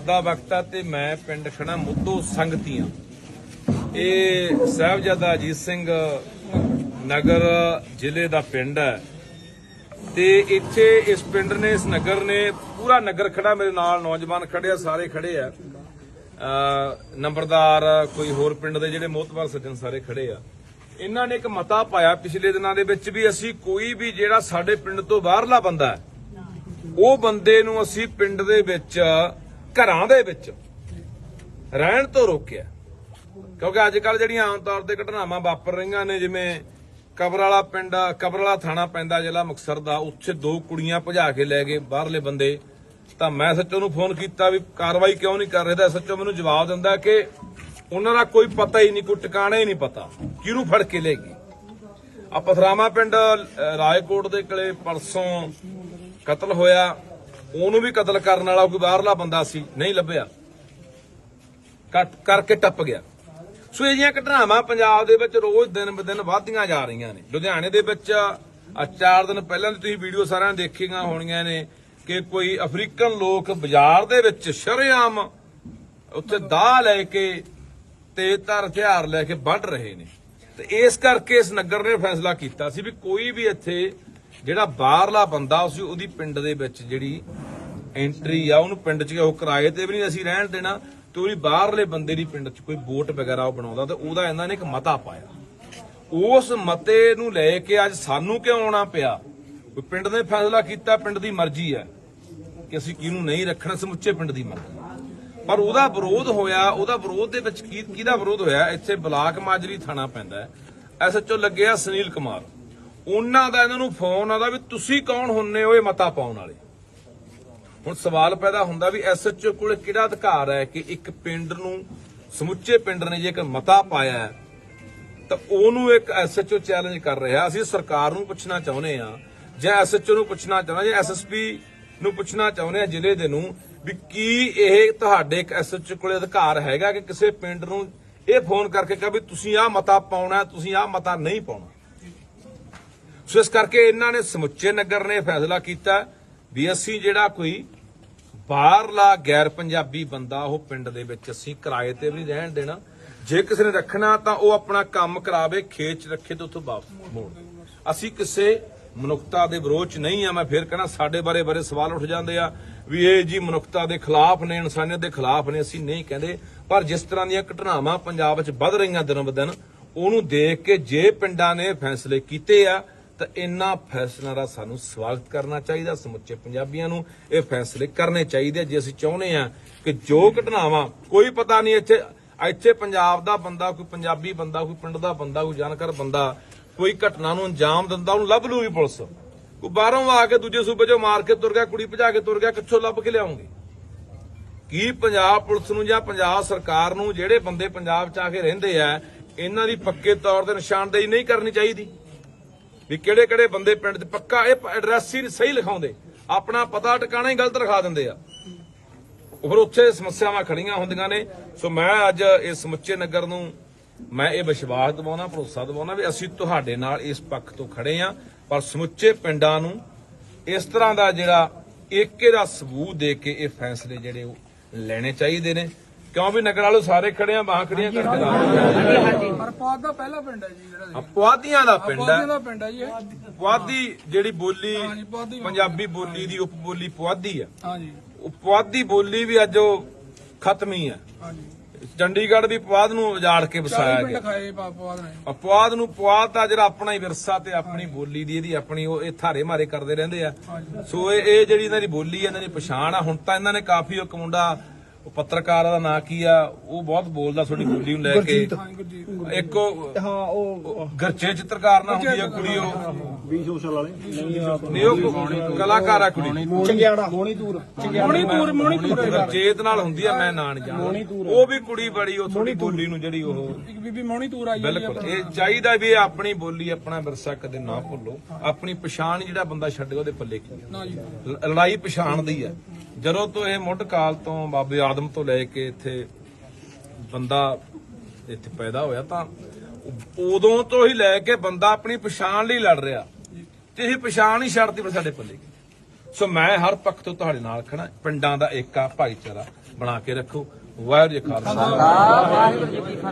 ਦਾਦਾ ਬਖਤਾ ਤੇ ਮੈਂ ਪਿੰਡ ਖੜਾ ਮੁੱਦੋ ਸੰਗਤੀਆਂ ਇਹ ਸਾਹਿਬਜ਼ਾਦਾ ਅਜੀਤ ਸਿੰਘ ਨਗਰ ਜ਼ਿਲ੍ਹੇ ਦਾ ਪਿੰਡ ਹੈ। ਤੇ ਇੱਥੇ ਇਸ ਪਿੰਡ ਨੇ, ਇਸ ਨਗਰ ਨੇ ਪੂਰਾ ਨਗਰ ਖੜਾ ਮੇਰੇ ਨਾਲ ਨੌਜਵਾਨ ਖੜੇ ਆ ਸਾਰੇ ਖੜੇ ਆ। ਨੰਬਰਦਾਰ ਕੋਈ ਹੋਰ ਪਿੰਡ ਦੇ ਜਿਹੜੇ ਮੋਤਬਰ ਸੱਜਣ ਸਾਰੇ ਖੜੇ ਆ। ਇਹਨਾਂ ਨੇ ਇੱਕ ਮਤਾ ਪਾਇਆ ਪਿਛਲੇ ਦਿਨਾਂ ਦੇ ਵਿੱਚ ਵੀ ਅਸੀਂ ਕੋਈ ਵੀ ਜਿਹੜਾ ਸਾਡੇ ਪਿੰਡ ਤੋਂ ਬਾਹਰਲਾ ਬੰਦਾ ਉਹ ਬੰਦੇ ਨੂੰ ਅਸੀਂ ਪਿੰਡ ਦੇ ਵਿੱਚ ਘਰਾਂ ਦੇ ਵਿੱਚ ਰਹਿਣ ਤੋਂ ਰੋਕਿਆ। ਕਿਉਂਕਿ ਅੱਜ ਕੱਲ ਜਿਹੜੀਆਂ ਆਮ ਤੌਰ ਤੇ ਘਟਨਾਵਾਂ ਵਾਪਰ ਰਹੀਆਂ ਨੇ ਜਿਵੇਂ ਕਬਰ ਵਾਲਾ ਪਿੰਡ ਕਬਰ ਵਾਲਾ ਥਾਣਾ ਪੈਂਦਾ ਜ਼ਿਲ੍ਹਾ ਮੁਕਤਸਰ ਦਾ ਉੱਥੇ ਦੋ ਕੁੜੀਆਂ ਭਜਾ ਕੇ ਲੈ ਗਏ ਬਾਹਰਲੇ ਬੰਦੇ। ਤਾਂ ਮੈਂ ਸੱਚੋ ਨੂੰ ਫੋਨ ਕੀਤਾ ਵੀ ਕਾਰਵਾਈ ਕਿਉਂ ਨਹੀਂ ਕਰ ਰਹੇ? ਤਾਂ ਸੱਚੋ ਮੈਨੂੰ ਜਵਾਬ ਦਿੰਦਾ ਕਿ ਉਹਨਾਂ ਦਾ ਕੋਈ ਪਤਾ ਹੀ ਨਹੀਂ ਕੋਈ ਟਿਕਾਣਾ ਹੀ ਨਹੀਂ ਪਤਾ। ਕਿਹਨੂੰ ਫੜ ਕੇ ਲੈ ਗਈ ਆ ਪਥਰਾਮਾ ਪਿੰਡ ਅ, ਰਾਏਕੋਟ ਦੇ ਕੋਲੇ ਪਰਸੋਂ ਕਤਲ ਹੋਇਆ। ਉਹਨੂੰ ਵੀ ਕਤਲ ਕਰਨ ਵਾਲਾ ਕੋਈ ਬਾਹਰਲਾ ਬੰਦਾ ਸੀ, ਨਹੀਂ ਲੱਭਿਆ। ਕੱਟ ਕਰਕੇ ਟੱਪ ਗਿਆ। ਸੋ ਇਹ ਜਿਹੀਆਂ ਘਟਨਾਵਾਂ ਪੰਜਾਬ ਦੇ ਵਿੱਚ ਰੋਜ਼ ਦਿਨ ਬ ਵਧਦੀਆਂ ਜਾ ਰਹੀਆਂ ਨੇ। ਲੁਧਿਆਣੇ ਦੇ ਵਿੱਚ ਆ ਚਾਰ ਦਿਨ ਪਹਿਲਾਂ ਤੁਸੀਂ ਵੀਡੀਓ ਸਾਰਿਆਂ ਨੇ ਦੇਖੀਆਂ ਹੋਣੀਆਂ ਨੇ ਕਿ ਕੋਈ ਅਫਰੀਕਨ ਲੋਕ ਬਾਜ਼ਾਰ ਦੇ ਵਿੱਚ ਸ਼ਰੇਆਮ ਉੱਥੇ ਦਾਹ ਲੈ ਕੇ ਤੇ ਧਰ ਹਥਿਆਰ ਲੈ ਕੇ ਵੱਢ ਰਹੇ ਨੇ। ਤੇ ਇਸ ਕਰਕੇ ਇਸ ਨਗਰ ਨੇ ਫੈਸਲਾ ਕੀਤਾ ਸੀ ਵੀ ਕੋਈ ਵੀ ਇੱਥੇ ਜਿਹੜਾ ਬਾਹਰਲਾ ਬੰਦਾ ਸੀ, ਉਹਦੀ ਪਿੰਡ ਦੇ ਵਿੱਚ ਜਿਹੜੀ ਐਂਟਰੀ ਆ, ਉਹਨੂੰ ਪਿੰਡ 'ਚ ਉਹ ਕਿਰਾਏ ਤੇ ਵੀ ਨਹੀਂ ਅਸੀਂ ਰਹਿਣ ਦੇਣਾ, ਤੇ ਉਹਦੀ ਬਾਹਰਲੇ ਬੰਦੇ ਦੀ ਪਿੰਡ 'ਚ ਕੋਈ ਵੋਟ ਵਗੈਰਾ ਉਹ ਬਣਾਉਂਦਾ, ਤੇ ਉਹਦਾ ਇਹਨਾਂ ਨੇ ਇੱਕ ਮਤਾ ਪਾਇਆ। ਉਸ ਮਤੇ ਨੂੰ ਲੈ ਕੇ ਅੱਜ ਸਾਨੂੰ ਕਿਉਂ ਆਉਣਾ ਪਿਆ? ਪਿੰਡ ਨੇ ਫੈਸਲਾ ਕੀਤਾ, ਪਿੰਡ ਦੀ ਮਰਜ਼ੀ ਹੈ ਕਿ ਅਸੀਂ ਕਿਹਨੂੰ ਨਹੀਂ ਰੱਖਣਾ, ਸਮੁੱਚੇ ਪਿੰਡ ਦੀ ਮਰਜ਼ੀ। ਪਰ ਉਹਦਾ ਵਿਰੋਧ ਹੋਇਆ, ਉਹਦਾ ਵਿਰੋਧ ਦੇ ਵਿੱਚ ਕਿਹਦਾ ਵਿਰੋਧ ਹੋਇਆ? ਇੱਥੇ ਬਲਾਕ ਮਾਜਰੀ ਥਾਣਾ ਪੈਂਦਾ ਹੈ। ਐਸਐਚਓ ਲੱਗਿਆ ਸੁਨੀਲ ਕੁਮਾਰ। ਉਹਨਾਂ ਦਾ ਇਹਨਾਂ ਨੂੰ ਫੋਨ ਆਦਾ ਵੀ ਤੁਸੀਂ ਕੌਣ ਹੁੰਨੇ ਹੋ ਇਹ ਮਤਾ ਪਾਉਣ ਵਾਲੇ? ਹੁਣ ਸਵਾਲ ਪੈਦਾ ਹੁੰਦਾ ਵੀ ਐਸਐਚਓ ਕੋਲ ਕਿਹੜਾ ਅਧਿਕਾਰ ਹੈ ਕਿ ਇੱਕ ਪਿੰਡ ਨੂੰ, ਸਮੁੱਚੇ ਪਿੰਡ ਨੇ ਜੇ ਇੱਕ ਮਤਾ ਪਾਇਆ ਤਾਂ ਉਹਨੂੰ ਇੱਕ ਐਸਐਚਓ ਚੈਲੰਜ ਕਰ ਰਿਹਾ। ਅਸੀਂ ਸਰਕਾਰ ਨੂੰ ਪੁੱਛਣਾ ਚਾਹੁੰਦੇ ਆ ਜਾਂ ਐਸਐਚਓ ਨੂੰ ਪੁੱਛਣਾ ਚਾਹੁੰਦੇ ਜਾਂ ਐਸਐਸਪੀ ਨੂੰ ਪੁੱਛਣਾ ਚਾਹੁੰਦੇ ਆ ਜ਼ਿਲ੍ਹੇ ਦੇ ਨੂੰ, ਵੀ ਕੀ ਇਹ ਤੁਹਾਡੇ ਇੱਕ ਐਸਐਚਓ ਕੋਲ ਅਧਿਕਾਰ ਹੈਗਾ ਕਿ ਕਿਸੇ ਪਿੰਡ ਨੂੰ ਇਹ ਫੋਨ ਕਰਕੇ ਕਹੇ ਵੀ ਤੁਸੀਂ ਆਹ ਮਤਾ ਪਾਉਣਾ, ਤੁਸੀਂ ਆਹ ਮਤਾ ਨਹੀਂ ਪਾਉਣਾ? ਸੋ ਇਸ ਕਰਕੇ ਇਹਨਾਂ ਨੇ ਸਮੁੱਚੇ ਨਗਰ ਨੇ ਫੈਸਲਾ ਕੀਤਾ ਵੀ ਅਸੀਂ ਜਿਹੜਾ ਕੋਈ ਬਾਹਰਲਾ ਗੈਰ ਪੰਜਾਬੀ ਬੰਦਾ ਉਹ ਪਿੰਡ ਦੇ ਵਿੱਚ ਅਸੀਂ ਕਿਰਾਏ ਤੇ ਵੀ ਰਹਿਣ ਦੇਣਾ। ਜੇ ਕਿਸੇ ਨੇ ਰੱਖਣਾ ਤਾਂ ਉਹ ਆਪਣਾ ਕੰਮ ਕਰਾਵੇ, ਖੇਤ 'ਚ ਰੱਖੇ ਤੇ ਉੱਥੋਂ ਵਾਪਸ ਮੋੜ ਅਸੀਂ ਕਿਸੇ ਮਨੁੱਖਤਾ ਦੇ ਵਿਰੋਧ 'ਚ ਨਹੀਂ ਆ, ਮੈਂ ਫੇਰ ਕਹਿਣਾ ਸਾਡੇ ਬਾਰੇ ਬਾਰੇ ਸਵਾਲ ਉੱਠ ਜਾਂਦੇ ਆ ਵੀ ਇਹ ਜੀ ਮਨੁੱਖਤਾ ਦੇ ਖਿਲਾਫ ਨੇ, ਇਨਸਾਨੀਅਤ ਦੇ ਖਿਲਾਫ ਨੇ, ਅਸੀਂ ਨਹੀਂ ਕਹਿੰਦੇ। ਪਰ ਜਿਸ ਤਰ੍ਹਾਂ ਦੀਆਂ ਘਟਨਾਵਾਂ ਪੰਜਾਬ ਵਿੱਚ ਵੱਧ ਰਹੀਆਂ ਦਿਨੋਂ ਦਿਨ, ਉਹਨੂੰ ਦੇਖ ਕੇ ਜੇ ਪਿੰਡਾਂ ਨੇ ਫੈਸਲੇ ਕੀਤੇ ਆ ਤਾਂ ਇਹਨਾਂ ਫੈਸਲਿਆਂ ਦਾ ਸਾਨੂੰ ਸਵਾਗਤ ਕਰਨਾ ਚਾਹੀਦਾ, ਸਮੁੱਚੇ ਪੰਜਾਬੀਆਂ ਨੂੰ ਇਹ ਫੈਸਲੇ ਕਰਨੇ ਚਾਹੀਦੇ ਜੇ ਅਸੀਂ ਚਾਹੁੰਦੇ ਆ ਕਿ ਜੋ ਘਟਨਾਵਾਂ, ਕੋਈ ਪਤਾ ਨਹੀਂ ਇੱਥੇ ਇੱਥੇ ਪੰਜਾਬ ਦਾ ਬੰਦਾ ਕੋਈ ਪੰਜਾਬੀ ਬੰਦਾ, ਕੋਈ ਪਿੰਡ ਦਾ ਬੰਦਾ, ਕੋਈ ਜਾਣਕਾਰ ਬੰਦਾ ਕੋਈ ਘਟਨਾ ਨੂੰ ਅੰਜਾਮ ਦਿੰਦਾ, ਉਹਨੂੰ ਲੱਭ ਲੂਗੀ ਪੁਲਿਸ। ਕੋਈ ਬਾਹਰੋਂ ਆ ਕੇ ਦੂਜੇ ਸੂਬੇ ਚੋਂ ਮਾਰ ਕੇ ਤੁਰ ਗਿਆ, ਕੁੜੀ ਭਜਾ ਕੇ ਤੁਰ ਗਿਆ, ਕਿੱਥੋਂ ਲੱਭ ਕੇ ਲਿਆਉਂਗੇ? ਕੀ ਪੰਜਾਬ ਪੁਲਿਸ ਨੂੰ ਜਾਂ ਪੰਜਾਬ ਸਰਕਾਰ ਨੂੰ ਜਿਹੜੇ ਬੰਦੇ ਪੰਜਾਬ 'ਚ ਆ ਕੇ ਰਹਿੰਦੇ ਆ, ਇਹਨਾਂ ਦੀ ਪੱਕੇ ਤੌਰ ਤੇ ਨਿਸ਼ਾਨਦੇਹੀ ਨਹੀਂ ਕਰਨੀ ਚਾਹੀਦੀ? ਵੀ ਕਿਹੜੇ ਕਿਹੜੇ ਬੰਦੇ ਪਿੰਡ 'ਚ ਪੱਕਾ ਇਹ ਐਡਰੈਸ ਹੀ ਸਹੀ ਲਿਖਾਉਂਦੇ। ਆਪਣਾ ਪਤਾ ਟਿਕਾਣਾ ਹੀ ਗਲਤ ਲਿਖਾ ਦਿੰਦੇ ਆ। ਫਿਰ ਉੱਥੇ ਸਮੱਸਿਆਵਾਂ ਖੜੀਆਂ ਹੁੰਦੀਆਂ ਨੇ। ਸੋ ਮੈਂ ਅੱਜ ਇਸ ਸਮੁੱਚੇ ਨਗਰ ਨੂੰ ਮੈਂ ਇਹ ਵਿਸ਼ਵਾਸ ਦਿਵਾਉਣਾ, ਭਰੋਸਾ ਦਿਵਾਉਣਾ ਵੀ ਅਸੀਂ ਤੁਹਾਡੇ ਨਾਲ ਇਸ ਪੱਖ ਤੋਂ ਖੜੇ ਆ। ਪਰ ਸਮੁੱਚੇ ਪਿੰਡਾਂ ਨੂੰ ਇਸ ਤਰ੍ਹਾਂ ਦਾ ਜਿਹੜਾ ਏਕੇ ਦਾ ਸਬੂਤ ਦੇ ਕੇ ਇਹ ਫੈਸਲੇ ਜਿਹੜੇ ਉਹ ਲੈਣੇ ਚਾਹੀਦੇ ਨੇ। ਕਿਉਂ ਵੀ ਨਗਰ ਵਾਲੋ ਸਾਰੇ ਖੜੇ ਆ ਬਾਹਾਂ ਖੜੀਆਂ ਕਰਕੇ ਦਾ ਹਰਪਾਦ ਦਾ ਪਹਿਲਾ ਪਿੰਡ ਹੈ ਜੀ ਜਿਹੜਾ ਪੁਆਧੀਆਂ ਦਾ ਪਿੰਡ ਪੁਆਧੀਆਂ ਹੈ ਦਾ ਪਿੰਡ ਹੈ ਜੀ ਇਹ। ਪੁਆਧੀ ਜਿਹੜੀ ਬੋਲੀ ਹਾਂਜੀ, ਪੁਆਧੀ। ਪੰਜਾਬੀ ਬੋਲੀ ਦੀ ਉਪ ਬੋਲੀ ਪੁਆਧੀ ਆ। ਹਾਂਜੀ। ਉਹ ਪੁਆਧੀ ਬੋਲੀ ਵੀ ਅੱਜ ਉਹ ਖਤਮ ਹੀ ਆ। ਹਾਂਜੀ। ਚੰਡੀਗੜ੍ਹ ਵੀ ਪੁਆਧ ਨੂੰ ਉਜਾੜ ਕੇ ਵਸਾਇਆ 40 ਗਿਆ। ਖਾਏ ਪਾਪਵਾਦ ਨੇ। ਅਪਵਾਦ ਨੂੰ ਪੁਆਧ ਦਾ ਜਿਹੜਾ ਆਪਣਾ ਹੀ ਵਿਰਸਾ ਤੇ ਆਪਣੀ ਬੋਲੀ ਦੀ ਇਹਦੀ ਆਪਣੀ ਉਹ ਇਹ ਥਾਰੇ ਮਾਰੇ ਕਰਦੇ ਰਹਿੰਦੇ ਆ। ਸੋ ਇਹ ਇਹ ਜਿਹੜੀ ਇਹਨਾਂ ਦੀ ਬੋਲੀ ਹੈ ਇਹਨਾਂ ਦੀ ਪਛਾਣ ਆ। ਹੁਣ ਤਾਂ ਇਹਨਾਂ ਨੇ ਕਾਫੀ ਇੱਕ ਮੁੰਡਾ ਉਹ ਪੱਤਰਕਾਰ ਦਾ ਨਾਂ ਕੀ ਆ ਉਹ ਬਹੁਤ ਬੋਲਦਾ ਤੁਹਾਡੀ ਬੋਲੀ ਨੂੰ ਲੈ ਕੇ। ਇੱਕ ਉਹ ਹਾਂ ਉਹ ਗਰਚੇ ਚਿੱਤਰਕਾਰ ਨਾ ਹੁੰਦੀ ਆ ਕੁੜੀ ਉਹ। ਵੀ ਸੋਸ਼ਲ ਵਾਲੇ। ਨਹੀਂ ਉਹ ਕਲਾਕਾਰ ਆ ਕੁੜੀ। ਚੰਗਿਆੜਾ। ਮੋਣੀ ਤੂਰ। ਮੋਣੀ ਤੂਰ ਮੋਣੀ ਤੂਰ। ਗਰਚੇਤ ਨਾਲ ਹੁੰਦੀ ਆ ਮੈਂ ਨਾਂ ਜਾਣਦਾ। ਉਹ ਵੀ ਕੁੜੀ ਬੜੀ ਉਹ ਥੋੜੀ ਬੋਲੀ ਨੂੰ ਜਿਹੜੀ ਉਹ ਇੱਕ ਬੀਬੀ ਮੋਣੀ ਤੂਰ ਆਈ ਬਿਲਕੁਲ। ਇਹ ਚਾਹੀਦਾ ਵੀ ਇਹ ਆਪਣੀ ਬੋਲੀ ਆਪਣਾ ਵਿਰਸਾ ਕਦੇ ਨਾ ਭੁੱਲੋ। ਆਪਣੀ ਪਛਾਣ ਜਿਹੜਾ ਬੰਦਾ ਛੱਡੇ ਉਹਦੇ ਪੱਲੇ ਕੀ ਨਾ ਜੀ। ਲ- ਲੜਾਈ ਪਛਾਣ ਦੀ ਹੈ ਜਦੋਂ ਤੋਂ ਇਹ ਮੁੱਢ ਕਾਲ ਤੋਂ ਬਾਬੇ ਆਦਮ ਤੋਂ ਲੈ ਕੇ ਇੱਥੇ ਬੰਦਾ ਇੱਥੇ ਪੈਦਾ ਹੋਇਆ ਤਾਂ ਉਦੋਂ ਤੋਂ ਹੀ ਲੈ ਕੇ ਬੰਦਾ ਆਪਣੀ ਪਛਾਣ ਲਈ ਲੜ ਰਿਹਾ। ਤੇ ਇਹ ਪਛਾਣ ਹੀ ਛੱਡਦੀ ਫਿਰ ਸਾਡੇ ਪੱਲੇ। ਸੋ ਮੈਂ ਹਰ ਪੱਖ ਤੋਂ ਤੁਹਾਡੇ ਨਾਲ ਖੜਾ ਪਿੰਡਾਂ ਦਾ ਏਕਾ ਭਾਈਚਾਰਾ ਬਣਾ ਕੇ ਰੱਖੋ। ਵਾਹਿਗੁਰੂ ਜੀ ਕਾ ਖਾਲਸਾ।